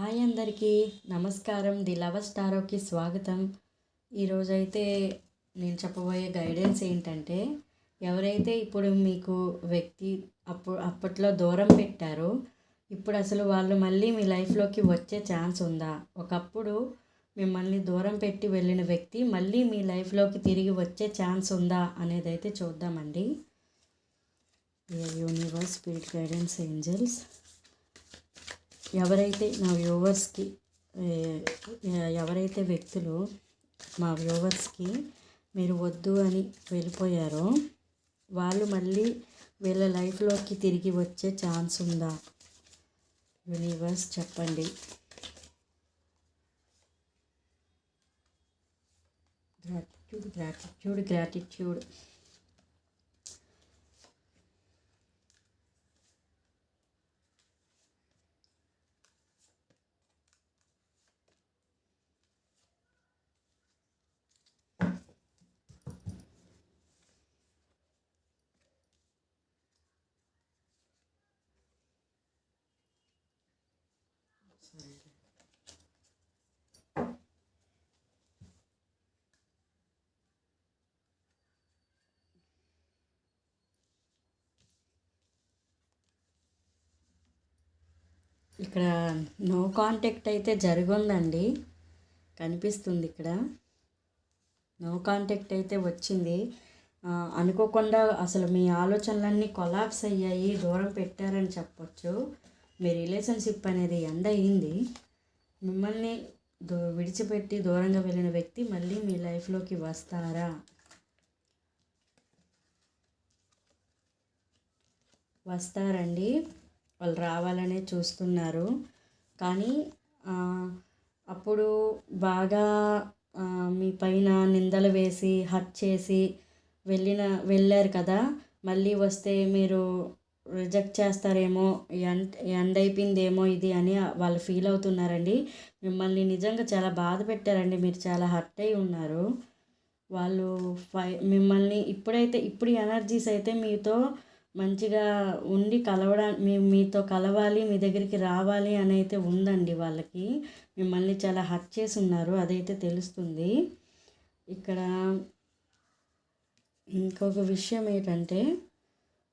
Hi అందరికీ. నమస్కారం. The lover స్టారోకి స్వాగతం. ఈరోజైతే నేను చెప్పబోయే గైడెన్స్ ఏంటంటే ఎవరైతే ఇప్పుడు మీకు వ్యక్తి అప్పుడు అప్పట్లో దూరం పెట్టారో ఇప్పుడు అసలు వాళ్ళు మళ్ళీ మీ లైఫ్లోకి వచ్చే ఛాన్స్ ఉందా? ఒకప్పుడు మిమ్మల్ని దూరం పెట్టి వెళ్ళిన వ్యక్తి మళ్ళీ మీ లైఫ్లోకి తిరిగి వచ్చే ఛాన్స్ ఉందా అనేది అయితే చూద్దామండి యూనివర్స్ స్పిరిట్ గైడెన్స్ ఏంజల్స్. ఎవరైతే నా వ్యూవర్స్కి ఎవరైతే వ్యక్తులు మా వ్యూవర్స్కి మీరు వద్దు అని వెళ్ళిపోయారో వాళ్ళు మళ్ళీ వీళ్ళ లైఫ్లోకి తిరిగి వచ్చే ఛాన్స్ ఉందా? యూనివర్స్ చెప్పండి. Gratitude gratitude gratitude. ఇక్కడ నో కాంటాక్ట్ అయితే జరుగుందండి. కనిపిస్తుంది ఇక్కడ. నో కాంటాక్ట్ అయితే వచ్చింది. అనుకోకుండా అసలు మీ ఆలోచనలన్నీ కొలాప్స్ అయ్యాయి. దూరం పెట్టారని చెప్పొచ్చు. మీ రిలేషన్షిప్ అనేది ఎండ్ అయ్యింది. మిమ్మల్ని దూ విడిచిపెట్టి దూరంగా వెళ్ళిన వ్యక్తి మళ్ళీ మీ లైఫ్లోకి వస్తారా? వస్తారండి. వాళ్ళు రావాలనే చూస్తున్నారు. కానీ అప్పుడు బాగా మీ పైన నిందలు వేసి హట్ చేసి వెళ్ళిన వెళ్ళారు కదా. మళ్ళీ వస్తే మీరు రిజెక్ట్ చేస్తారేమో ఎండ్ ఎండ్ అయిపోయిందేమో ఇది అని వాళ్ళు ఫీల్ అవుతున్నారండి. మిమ్మల్ని నిజంగా చాలా బాధ పెట్టారండి. మీరు చాలా హర్ట్ అయి ఉన్నారు. వాళ్ళు ఫై మిమ్మల్ని ఇప్పుడైతే ఇప్పుడు ఎనర్జీస్ అయితే మీతో మంచిగా ఉండి కలవడా మీ మీతో కలవాలి మీ దగ్గరికి రావాలి అని అయితే ఉందండి వాళ్ళకి. మిమ్మల్ని చాలా హర్ట్ చేసి ఉన్నారు. అదైతే తెలుస్తుంది. ఇక్కడ ఇంకొక విషయం ఏంటంటే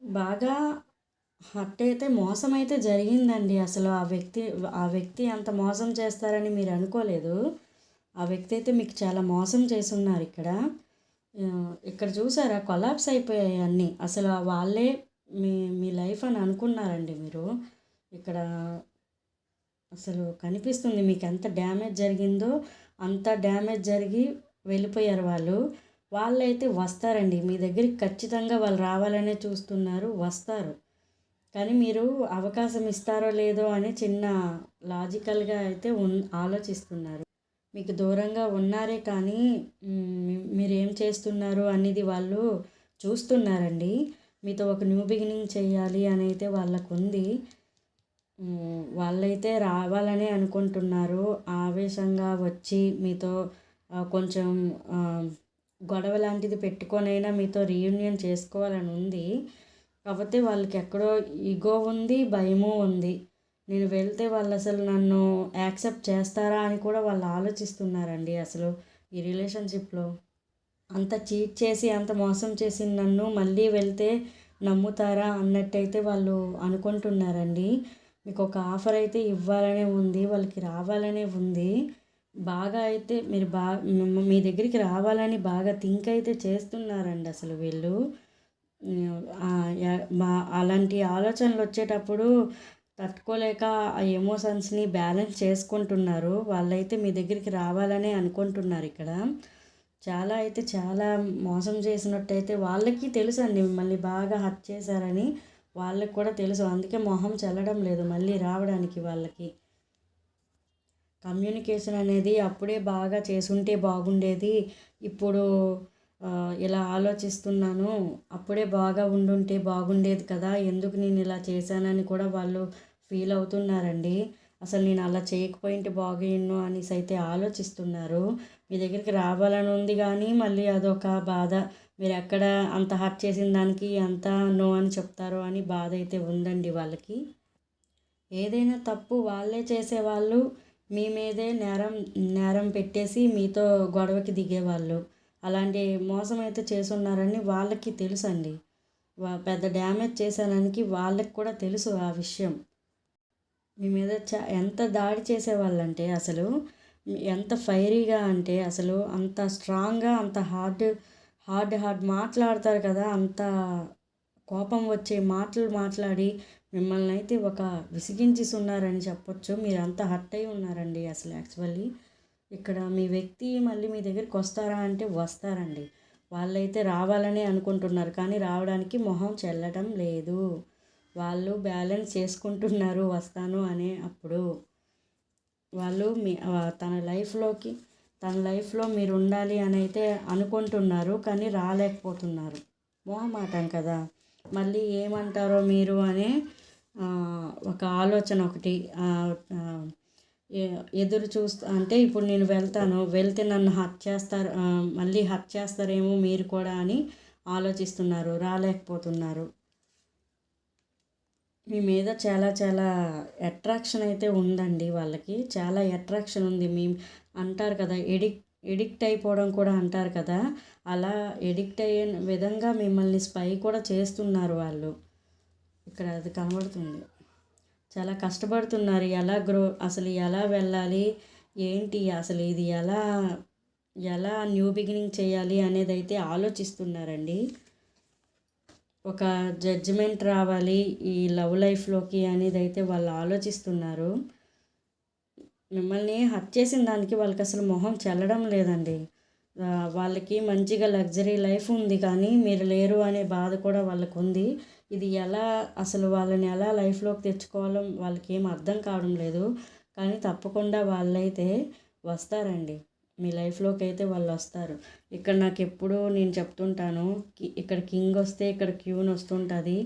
బాగా హర్ట్ అయితే మోసం అయితే జరిగిందండి. అసలు ఆ వ్యక్తి ఆ వ్యక్తి అంత మోసం చేస్తారని మీరు అనుకోలేదు. ఆ వ్యక్తి అయితే మీకు చాలా మోసం చేసి ఉన్నారు ఇక్కడ ఇక్కడ చూసారా? కొలాప్స్ అయిపోయాయి అన్నీ. అసలు వాళ్ళే మీ మీ లైఫ్ అని అనుకున్నారండి మీరు. ఇక్కడ అసలు కనిపిస్తుంది మీకు ఎంత డ్యామేజ్ జరిగిందో అంత డ్యామేజ్ జరిగి వెళ్ళిపోయారు వాళ్ళు. వాళ్ళైతే వస్తారండి. మీ దగ్గరికి ఖచ్చితంగా వాళ్ళు రావాలనే చూస్తున్నారు. వస్తారు. కానీ మీరు అవకాశం ఇస్తారో లేదో అని చిన్న లాజికల్గా అయితే ఉన్ ఆలోచిస్తున్నారు. మీకు దూరంగా ఉన్నారే కానీ మీరేం మీరు ఏం చేస్తున్నారు అనేది వాళ్ళు చూస్తున్నారండి. మీతో ఒక న్యూ బిగినింగ్ చేయాలి అని అయితే వాళ్ళకు ఉంది వాళ్ళైతే రావాలని అనుకుంటున్నారు. ఆవేశంగా వచ్చి మీతో కొంచెం గొడవ లాంటిది పెట్టుకొనైనా మీతో రీయూనియన్ చేసుకోవాలని ఉంది కాకపోతే వాళ్ళకి ఎక్కడో ఈగో ఉంది భయము ఉంది. నేను వెళ్తే వాళ్ళు అసలు నన్ను యాక్సెప్ట్ చేస్తారా అని కూడా వాళ్ళు ఆలోచిస్తున్నారండి అసలు ఈ రిలేషన్షిప్లో. అంత చీట్ చేసి అంత మోసం చేసి నన్ను మళ్ళీ వెళ్తే నమ్ముతారా అన్నట్టయితే వాళ్ళు అనుకుంటున్నారండి. మీకు ఒక ఆఫర్ అయితే ఇవ్వాలనే ఉంది వాళ్ళకి రావాలనే ఉంది. బాగా అయితే మీరు బాగా మీ దగ్గరికి రావాలని బాగా థింక్ అయితే చేస్తున్నారండి అసలు వీళ్ళు. అలాంటి ఆలోచనలు వచ్చేటప్పుడు తట్టుకోలేక ఆ ఎమోషన్స్ని బ్యాలెన్స్ చేసుకుంటున్నారు. వాళ్ళైతే మీ దగ్గరికి రావాలనే అనుకుంటున్నారు ఇక్కడ. చాలా అయితే చాలా మోసం చేసినట్టయితే వాళ్ళకి తెలుసు అండి. మిమ్మల్ని బాగా హర్ట్ చేశారని వాళ్ళకి కూడా తెలుసు. అందుకే మొహం చల్లడం లేదు మళ్ళీ రావడానికి వాళ్ళకి. కమ్యూనికేషన్ అనేది అప్పుడే బాగా చేసుంటే బాగుండేది. ఇప్పుడు ఇలా ఆలోచిస్తున్నాను. అప్పుడే బాగా ఉండుంటే బాగుండేది కదా ఎందుకు నేను ఇలా చేశానని కూడా వాళ్ళు ఫీల్ అవుతున్నారండి. అసలు నేను అలా చేయకపోయింటే బాగుండు అనేసి అయితే ఆలోచిస్తున్నారు. మీ దగ్గరికి రావాలని ఉంది కానీ మళ్ళీ అదొక బాధ. మీరు ఎక్కడ అంత హర్ట్ చేసిన దానికి ఎంత నో అని చెప్తారో అని బాధ అయితే ఉందండి వాళ్ళకి. ఏదైనా తప్పు వాళ్ళే చేసేవాళ్ళు మీ మీదే నేరం నేరం పెట్టేసి మీతో గొడవకి దిగేవాళ్ళు. అలాంటి మోసం అయితే చేసున్నారని వాళ్ళకి తెలుసండి. వా పెద్ద డ్యామేజ్ చేశాననికి వాళ్ళకి కూడా తెలుసు ఆ విషయం. మీ మీద చ ఎంత దాడి చేసేవాళ్ళంటే అసలు ఎంత ఫైరీగా అంటే అసలు అంత స్ట్రాంగ్గా అంత హార్డ్ హార్డ్ హార్డ్ మాట్లాడతారు కదా అంత కోపం వచ్చే మాటలు మాట్లాడి మిమ్మల్ని అయితే ఒక విసిగించి ఉన్నారని చెప్పొచ్చు. మీరు అంత హర్ట్ అయి ఉన్నారండి అసలు యాక్చువల్లీ. ఇక్కడ మీ వ్యక్తి మళ్ళీ మీ దగ్గరికి వస్తారా అంటే వస్తారండి. వాళ్ళైతే రావాలని అనుకుంటున్నారు కానీ రావడానికి మొహం చెల్లడం లేదు. వాళ్ళు బ్యాలెన్స్ చేసుకుంటున్నారు వస్తాను అనే అప్పుడు. వాళ్ళు మీ తన లైఫ్లోకి తన లైఫ్లో మీరు ఉండాలి అని అయితే అనుకుంటున్నారు కానీ రాలేకపోతున్నారు. మొహమాటం కదా. మళ్ళీ ఏమంటారో మీరు అనే ఒక ఆలోచన ఒకటి ఎదురు చూస్తా అంటే ఇప్పుడు నేను వెళ్తాను వెళ్తే నన్ను హక్ చేస్తారు మళ్ళీ హక్ చేస్తారేమో మీరు కూడా అని ఆలోచిస్తున్నారు రాలేకపోతున్నారు. మీ మీద చాలా చాలా అట్రాక్షన్ అయితే ఉందండి వాళ్ళకి చాలా అట్రాక్షన్ ఉంది. మీ అంటారు కదా ఎడిక్ట్ ఎడిక్ట్ అయిపోవడం కూడా అంటారు కదా అలా ఎడిక్ట్ అయ్యే విధంగా మిమ్మల్ని స్పై కూడా చేస్తున్నారు వాళ్ళు. ఇక్కడ అది కనబడుతుంది. చాలా కష్టపడుతున్నారు. ఎలా గ్రో అసలు ఎలా వెళ్ళాలి? ఏంటి అసలు ఇది ఎలా ఎలా న్యూ బిగినింగ్ చేయాలి అనేది అయితే ఆలోచిస్తున్నారండి. ఒక జడ్జిమెంట్ రావాలి ఈ లవ్ లైఫ్లోకి అనేది అయితే వాళ్ళు ఆలోచిస్తున్నారు. మిమ్మల్ని హత్య చేసిన దానికి వాళ్ళకి అసలు మొహం చెల్లడం లేదండి. వాళ్ళకి మంచిగా లగ్జరీ లైఫ్ ఉంది కానీ మీరు లేరు అనే బాధ కూడా వాళ్ళకు ఉంది ఇది ఎలా అసలు వాళ్ళని ఎలా లైఫ్లోకి తెచ్చుకోవాలో వాళ్ళకి ఏం అర్థం కావడం లేదు. కానీ తప్పకుండా వాళ్ళైతే వస్తారండి. మీ లైఫ్లోకి అయితే వాళ్ళు వస్తారు. ఇక్కడ నాకు ఎప్పుడూ నేను చెప్తుంటాను ఇక్కడ కింగ్ వస్తే ఇక్కడ క్యూన్ వస్తుంటుంది.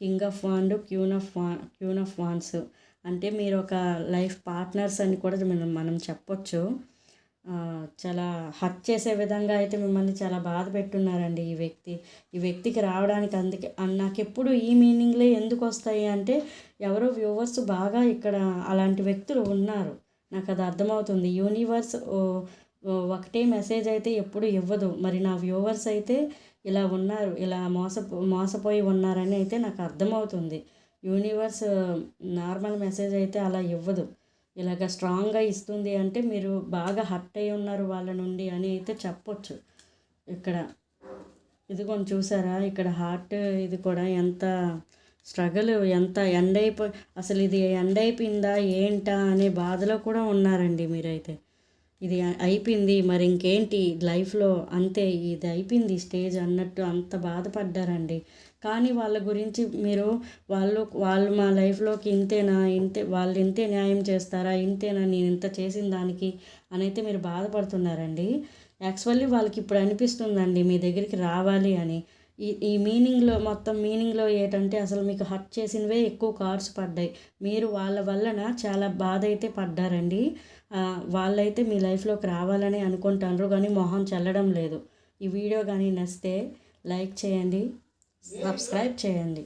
King of wand queen of వా క్యూన్ ఆఫ్ వాన్స్. అంటే మీరు ఒక లైఫ్ పార్ట్నర్స్ అని కూడా మనం మనం చెప్పొచ్చు. చాలా హర్ట్ చేసే విధంగా అయితే మిమ్మల్ని చాలా బాధ పెట్టున్నారండి ఈ వ్యక్తి. ఈ వ్యక్తికి రావడానికి అందుకే నాకు ఎప్పుడు ఈ మీనింగ్లే ఎందుకు వస్తాయి అంటే ఎవరో వ్యూవర్స్ బాగా ఇక్కడ అలాంటి వ్యక్తులు ఉన్నారు. నాకు అది అర్థమవుతుంది. యూనివర్స్ ఒకటే మెసేజ్ అయితే ఎప్పుడు ఇవ్వదు. మరి నా వ్యూవర్స్ అయితే ఇలా ఉన్నారు ఇలా మోస మోసపోయి ఉన్నారని అయితే నాకు అర్థమవుతుంది. యూనివర్స్ నార్మల్ మెసేజ్ అయితే అలా ఇవ్వదు. ఇలాగ స్ట్రాంగ్గా ఇస్తుంది అంటే మీరు బాగా హర్ట్ అయి ఉన్నారు వాళ్ళ నుండి అని అయితే చెప్పొచ్చు. ఇక్కడ ఇది కొంచెం చూసారా? ఇక్కడ హార్ట్ ఇది కూడా ఎంత స్ట్రగుల్ ఎంత ఎండ్ అయిపో అసలు ఇది ఎండ్ అయిపోయిందా ఏంటా అనే బాధలో కూడా ఉన్నారండి మీరైతే. ఇది అయిపోయింది మరి ఇంకేంటి లైఫ్లో అంతే ఇది అయిపోయింది స్టేజ్ అన్నట్టు అంత బాధపడ్డారండి. కానీ వాళ్ళ గురించి మీరు వాళ్ళు వాళ్ళు మా లైఫ్లోకి ఇంతేనా? ఇంతే వాళ్ళు ఇంతే న్యాయం చేస్తారా? ఇంతేనా? నేను ఇంత చేసిన దానికి అని అయితే మీరు బాధపడుతున్నారండి. యాక్చువల్లీ వాళ్ళకి ఇప్పుడు అనిపిస్తుందండి మీ దగ్గరికి రావాలి అని. ఈ ఈ మీనింగ్లో మొత్తం మీనింగ్లో ఏంటంటే అసలు మీకు హట్ చేసినవే ఎక్కువ కార్డ్స్ పడ్డాయి. మీరు వాళ్ళ వలన చాలా బాధ అయితే పడ్డారండి. వాళ్ళైతే మీ లైఫ్లోకి రావాలని అనుకుంటారు కానీ మొహం చల్లడం లేదు. ఈ వీడియో కానీ నచ్చితే లైక్ చేయండి. సబ్స్క్రైబ్ చేయండి.